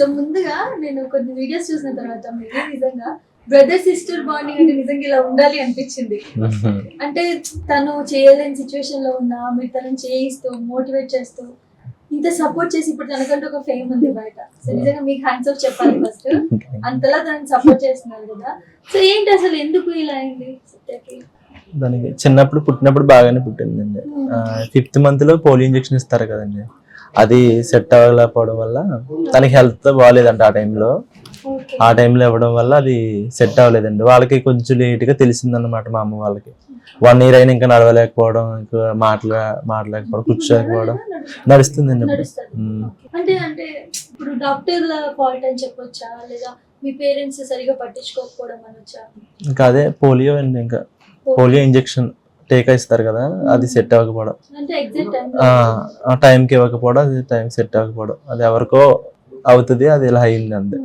So ముందుగా నేను కొన్ని వీడియోస్ చూసిన తర్వాత మీరు నిజంగా బ్రదర్ సిస్టర్ బాండింగ్ అంటే నిజంగా ఇలా ఉండాలి అనిపించింది. అంటే తను చేయలేని సిచ్యువేషన్లో ఉన్నా మీరు తనని చేయిస్తూ మోటివేట్ చేస్తూ ఇంత సపోర్ట్ చేసి ఇప్పుడు తనకంటూ ఒక ఫేమ్ ఉంది బయట. సో నిజంగా మీకు హ్యాండ్స్ ఆఫ్ చెప్పాలి ఫస్ట్ అంతలా తనని సపోర్ట్ చేస్తున్నారు కదా. సో ఏంటి అసలు ఎందుకు ఇలా అయింది సత్యకి? దానికి చిన్నప్పుడు పుట్టినప్పుడు బాగానే పుట్టిందండి. ఫిఫ్త్ మంత్లో పోలియో ఇంజెక్షన్ ఇస్తారు కదండి. అది సెట్ అవ్వలేకపోవడం వల్ల తనకి హెల్త్ బాగాలేదంట ఆ టైంలో. ఆ టైంలో ఇవ్వడం వల్ల అది సెట్ అవ్వలేదండి. వాళ్ళకి కొంచెం లేట్గా తెలిసిందన్నమాట మా అమ్మ వాళ్ళకి. వన్ ఇయర్ అయినా ఇంకా నడవలేకపోవడం ఇంకా మాట్లా మాట్లాడలేకపోవడం కూర్చోలేకపోవడం నడుస్తుందండి ఇప్పుడు. నడుస్తుంది. ఉమ్. అంటే అంటే ఇప్పుడు డాక్టర్ల ఫాల్ట్ అని చెప్పొచ్చా? లేదా మీ పేరెంట్స్ సరిగా పట్టించుకోకపోవడం అనొచ్చా? ఇంకా అదే పోలియో అండి ఇంకా. పోలియో. ఇంజెక్షన్. టీకా ఇస్తారు కదా అది సెట్ అవ్వకపోవడం. ఆ, టైంకి ఇవ్వకపోవడం అది టైం సెట్ అవ్వకపోవడం. అది ఎవరికో అవుతుంది అది ఇలా అయింది అంతే.